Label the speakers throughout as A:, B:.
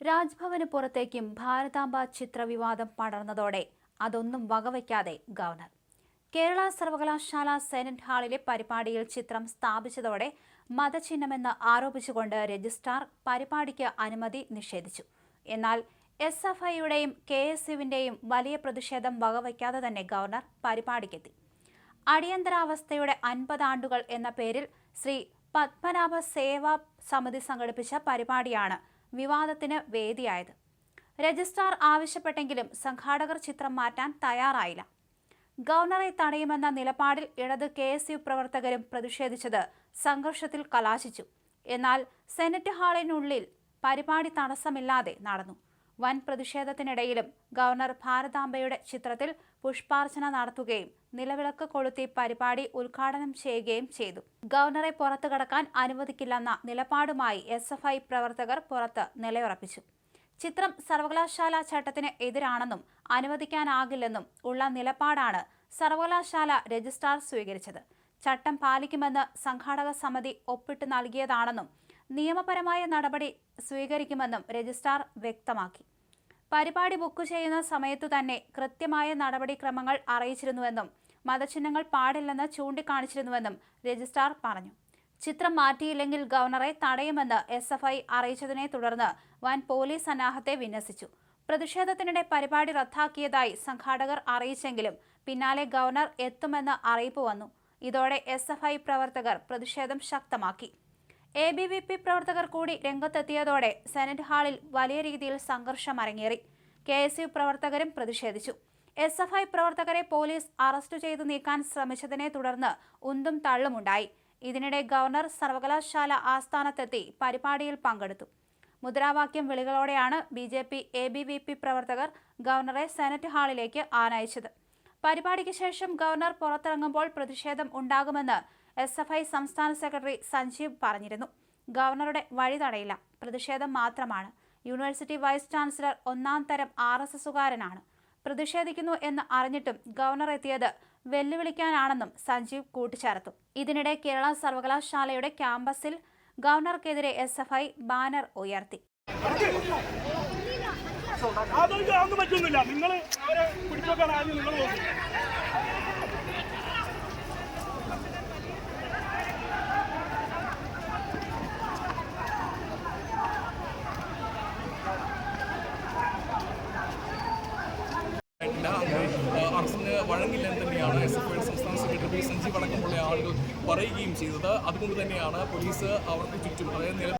A: രാജ്ഭവന് പുറത്തേക്കും ഭാരതാംബ ചിത്രവിവാദം പടർന്നതോടെ അതൊന്നും വകവയ്ക്കാതെ ഗവർണർ. കേരള സർവകലാശാല സെനറ്റ് ഹാളിലെ പരിപാടിയിൽ ചിത്രം സ്ഥാപിച്ചതോടെ മതചിഹ്നമെന്ന് ആരോപിച്ചുകൊണ്ട് രജിസ്ട്രാർ പരിപാടിക്ക് അനുമതി നിഷേധിച്ചു. എന്നാൽ എസ് എഫ് ഐയുടെയും കെ എസ് യുവിന്റെയും വലിയ പ്രതിഷേധം വകവയ്ക്കാതെ തന്നെ ഗവർണർ പരിപാടിക്കെത്തി. അടിയന്തരാവസ്ഥയുടെ അൻപത് ആണ്ടുകൾ എന്ന പേരിൽ ശ്രീ പത്മനാഭ സേവാ സമിതി സംഘടിപ്പിച്ച പരിപാടിയാണ് വിവാദത്തിന് വേദിയായത്. രജിസ്ട്രാർ ആവശ്യപ്പെട്ടെങ്കിലും സംഘാടകർ ചിത്രം മാറ്റാൻ തയ്യാറായില്ല. ഗവർണറെ തടയുമെന്ന നിലപാടിൽ ഇടത് കെ എസ് യു പ്രവർത്തകരും പ്രതിഷേധിച്ചത് സംഘർഷത്തിൽ കലാശിച്ചു. എന്നാൽ സെനറ്റ് ഹാളിനുള്ളിൽ പരിപാടി തടസ്സമില്ലാതെ നടന്നു. വൻ പ്രതിഷേധത്തിനിടയിലും ഗവർണർ ഭാരതാംബയുടെ ചിത്രത്തിൽ പുഷ്പാർച്ചന നടത്തുകയും നിലവിളക്ക് കൊളുത്തി പരിപാടി ഉദ്ഘാടനം ചെയ്യുകയും ചെയ്തു. ഗവർണറെ പുറത്തു കടക്കാൻ അനുവദിക്കില്ലെന്ന നിലപാടുമായി എസ് എഫ് ഐ പ്രവർത്തകർ പുറത്ത് നിലയുറപ്പിച്ചു. ചിത്രം സർവകലാശാല ചട്ടത്തിന് എതിരാണെന്നും അനുവദിക്കാനാകില്ലെന്നും ഉള്ള നിലപാടാണ് സർവകലാശാല രജിസ്ട്രാർ സ്വീകരിച്ചത്. ചട്ടം പാലിക്കുമെന്ന് സംഘാടക സമിതി ഒപ്പിട്ട് നൽകിയതാണെന്നും നിയമപരമായ നടപടി സ്വീകരിക്കുമെന്നും രജിസ്ട്രാർ വ്യക്തമാക്കി. പരിപാടി ബുക്ക് ചെയ്യുന്ന സമയത്തു തന്നെ കൃത്യമായ നടപടിക്രമങ്ങൾ അറിയിച്ചിരുന്നുവെന്നും മതചിഹ്നങ്ങൾ പാടില്ലെന്ന് ചൂണ്ടിക്കാണിച്ചിരുന്നുവെന്നും രജിസ്ട്രാർ പറഞ്ഞു. ചിത്രം മാറ്റിയില്ലെങ്കിൽ ഗവർണറെ തടയുമെന്ന് എസ് എഫ് ഐ അറിയിച്ചതിനെ തുടർന്ന് വൻ പോലീസ് സന്നാഹത്തെ വിന്യസിച്ചു. പ്രതിഷേധത്തിനിടെ പരിപാടി റദ്ദാക്കിയതായി സംഘാടകർ അറിയിച്ചെങ്കിലും പിന്നാലെ ഗവർണർ എത്തുമെന്ന് അറിയിപ്പ് വന്നു. ഇതോടെ എസ് പ്രവർത്തകർ പ്രതിഷേധം ശക്തമാക്കി. എ ബി വി പി പ്രവർത്തകർ കൂടി രംഗത്തെത്തിയതോടെ സെനറ്റ് ഹാളിൽ വലിയ രീതിയിൽ സംഘർഷം അരങ്ങേറി. കെ എസ് യു പ്രവർത്തകരും പ്രതിഷേധിച്ചു. എസ് എഫ് ഐ പ്രവർത്തകരെ പോലീസ് അറസ്റ്റ് ചെയ്തു നീക്കാൻ ശ്രമിച്ചതിനെ തുടർന്ന് ഉന്തും തള്ളുമുണ്ടായി ഇതിനിടെ ഗവർണർ സർവകലാശാല ആസ്ഥാനത്തെത്തി പരിപാടിയിൽ പങ്കെടുത്തു. മുദ്രാവാക്യം വിളികളോടെയാണ് B J P A B V P പ്രവർത്തകർ ഗവർണറെ സെനറ്റ് ഹാളിലേക്ക് ആനയിച്ചത്. പരിപാടിക്ക് ശേഷം ഗവർണർ പുറത്തിറങ്ങുമ്പോൾ പ്രതിഷേധം ഉണ്ടാകുമെന്ന് എസ് എഫ് ഐ സംസ്ഥാന സെക്രട്ടറി സഞ്ജീവ് പറഞ്ഞിരുന്നു. ഗവർണറുടെ വഴി തടയില്ല പ്രതിഷേധം മാത്രമാണ്. യൂണിവേഴ്സിറ്റി വൈസ് ചാൻസലർ ഒന്നാം തരം ആർ എസ് എസുകാരനാണ്. പ്രതിഷേധിക്കുന്നു എന്ന് അറിഞ്ഞിട്ടും ഗവർണർ എത്തിയത് വെല്ലുവിളിക്കാനാണെന്നും സഞ്ജീവ് കൂട്ടിച്ചേർത്തു. ഇതിനിടെ കേരള സർവകലാശാലയുടെ ക്യാമ്പസിൽ ഗവർണർക്കെതിരെ എസ് എഫ് ഐ ബാനർ ഉയർത്തി.
B: അതൊന്നും പറ്റുന്നില്ല. നിങ്ങൾ അവരെ പിടിച്ചോക്കാൻ ആദ്യം നിങ്ങൾ
C: അറസ്റ്റിന് വഴങ്ങില്ലെന്ന് തന്നെയാണ് എസ് എഫ് ഐയുടെ സംസ്ഥാന സെക്രട്ടറി സഞ്ജീവ് അടക്കമുള്ള ആളുകൾ പറയുകയും ചെയ്തത്. അതുകൊണ്ട് തന്നെയാണ് പോലീസ് അവർക്ക് ചുറ്റും അതായത്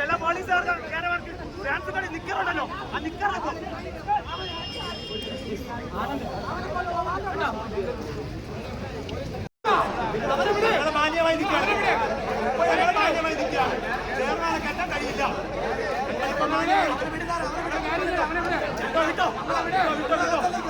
B: ചില പോലീസുകാർക്ക് ഫാൻസ് കളി നിക്കറുണ്ടല്ലോ ആ നിക്കറൊക്കെ ഞങ്ങൾ മാന്യമായി നിൽക്കുകയാണ് മാന്യമായി നിൽക്കുകയാണ് ചേർന്നാണ് കെട്ടാൻ കഴിയില്ല വിട്ടോ വിട്ടോ വിട്ടോ